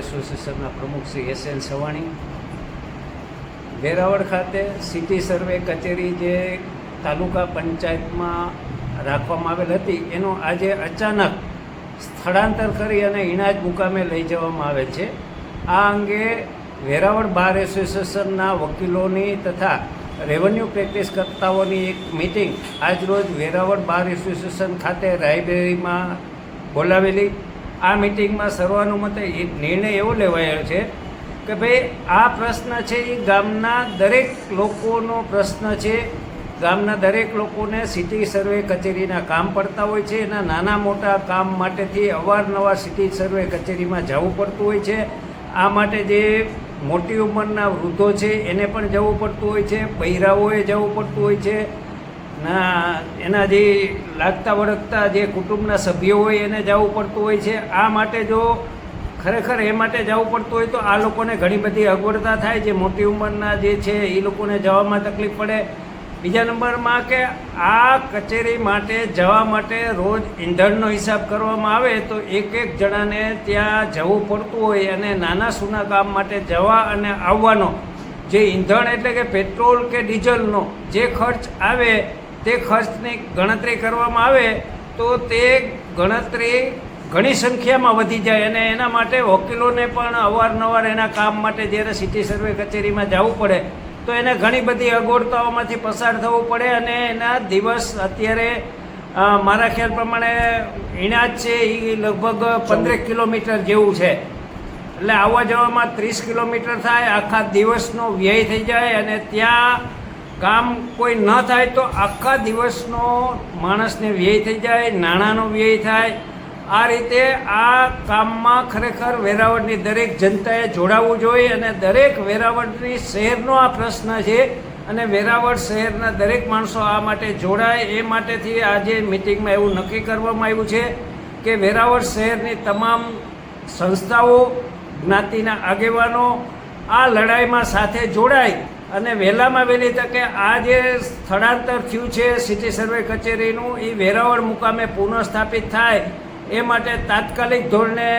એસોસિએશનના પ્રમુખ Shri S N Savani. Veraval ખાતે સિટી સર્વે કચેરી જે તાલુકા પંચાયતમાં રાખવામાં આવેલ હતી, એનો આજે અચાનક સ્થળાંતર કરી અને ઇણાજ મુકામે લઈ જવામાં આવે છે. આ અંગે વેરાવળ બાર એસોસિએશનના વકીલોની તથા રેવન્યુ પ્રેક્ટિસ કરતાઓની એક મિટિંગ આજરોજ વેરાવળ બાર એસોસિએશન ખાતે લાઇબ્રેરીમાં બોલાવેલી. આ મિટિંગમાં સર્વાનુમતે એક નિર્ણય એવો લેવાયો છે કે ભાઈ, આ પ્રશ્ન છે એ ગામના દરેક લોકોનો પ્રશ્ન છે. ગામના દરેક લોકોને સિટી સર્વે કચેરીના કામ પડતા હોય છે. એના નાના મોટા કામ માટેથી અવારનવાર સિટી સર્વે કચેરીમાં જવું પડતું હોય છે. આ માટે જે મોટી ઉંમરના વૃદ્ધો છે, એને પણ જવું પડતું હોય છે. બૈરાઓએ જવું પડતું હોય છે. ના એના જે લાગતા વળગતા જે કુટુંબના સભ્યો હોય એને જવું પડતું હોય છે. આ માટે જો ખરેખર એ માટે જવું પડતું હોય તો આ લોકોને ઘણી બધી અગવડતા થાય જે મોટી ઉંમરના જે છે એ લોકોને જવામાં તકલીફ પડે. બીજા નંબરમાં કે આ કચેરી માટે જવા માટે રોજ ઈંધણનો હિસાબ કરવામાં આવે તો એક એક જણાને ત્યાં જવું પડતું હોય અને નાના સૂના કામ માટે જવા અને આવવાનો જે ઈંધણ એટલે કે પેટ્રોલ કે ડીઝલનો જે ખર્ચ આવે તે ખર્ચની ગણતરી કરવામાં આવે તો તે ગણતરી ઘણી સંખ્યામાં વધી જાય અને એના માટે વકીલોને પણ અવારનવાર એના કામ માટે જ્યારે સિટી સર્વે કચેરીમાં જવું પડે, તો એને ઘણી બધી અગવડતાઓમાંથી પસાર થવું પડે અને એના દિવસ અત્યારે મારા ખ્યાલ પ્રમાણે ઇણાજ છે એ લગભગ પંદરેક કિલોમીટર જેવું છે. એટલે આવવા જવામાં ત્રીસ કિલોમીટર થાય, આખા દિવસનો વ્યય થઈ જાય અને ત્યાં કામ કોઈ ન થાય તો આખા દિવસનો માણસને વ્યય થઈ જાય, નાણાંનો વ્યય થાય. આ રીતે આ કામમાં ખરેખર વેરાવળની દરેક જનતાએ જોડાવવું જોઈએ અને દરેક વેરાવળની શહેરનો આ પ્રશ્ન છે અને વેરાવળ શહેરના દરેક માણસો આ માટે જોડાય. એ માટેથી આજે મિટિંગમાં એવું નક્કી કરવામાં આવ્યું છે કે વેરાવળ શહેરની તમામ સંસ્થાઓ, જ્ઞાતિના આગેવાનો આ લડાઈમાં સાથે જોડાય. અને વહેલામાં વહેલી તકે આ જે સ્થળાંતર થયું છે, સિટી સર્વે કચેરીનું એ વેરાવળ મુકામે પુનઃસ્થાપિત થાય. એ માટે તાત્કાલિક ધોરણે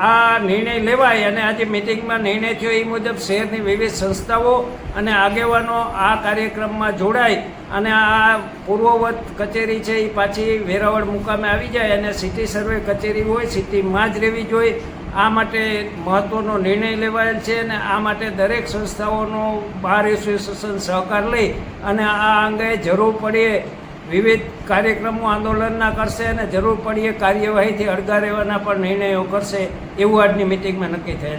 આ નિર્ણય લેવાય અને આજે મિટિંગમાં નિર્ણય થયો એ મુજબ શહેરની વિવિધ સંસ્થાઓ અને આગેવાનો આ કાર્યક્રમમાં જોડાય અને આ પૂર્વવત કચેરી છે એ પાછી વેરાવળ મુકામે આવી જાય અને સિટી સર્વે કચેરી હોય, સિટીમાં જ રહેવી જોઈએ આ માટે મહત્ત્વનો નિર્ણય લેવાયેલ છે અને આ માટે દરેક સંસ્થાઓનો બાર એસોસિએશન સહકાર લઈ અને આ અંગે જરૂર પડીએ વિવિધ કાર્યક્રમો આંદોલનના કરશે અને જરૂર પડીએ કાર્યવાહીથી અળગા રહેવાના પણ નિર્ણયો કરશે એવું આજની મિટિંગમાં નક્કી થયેલ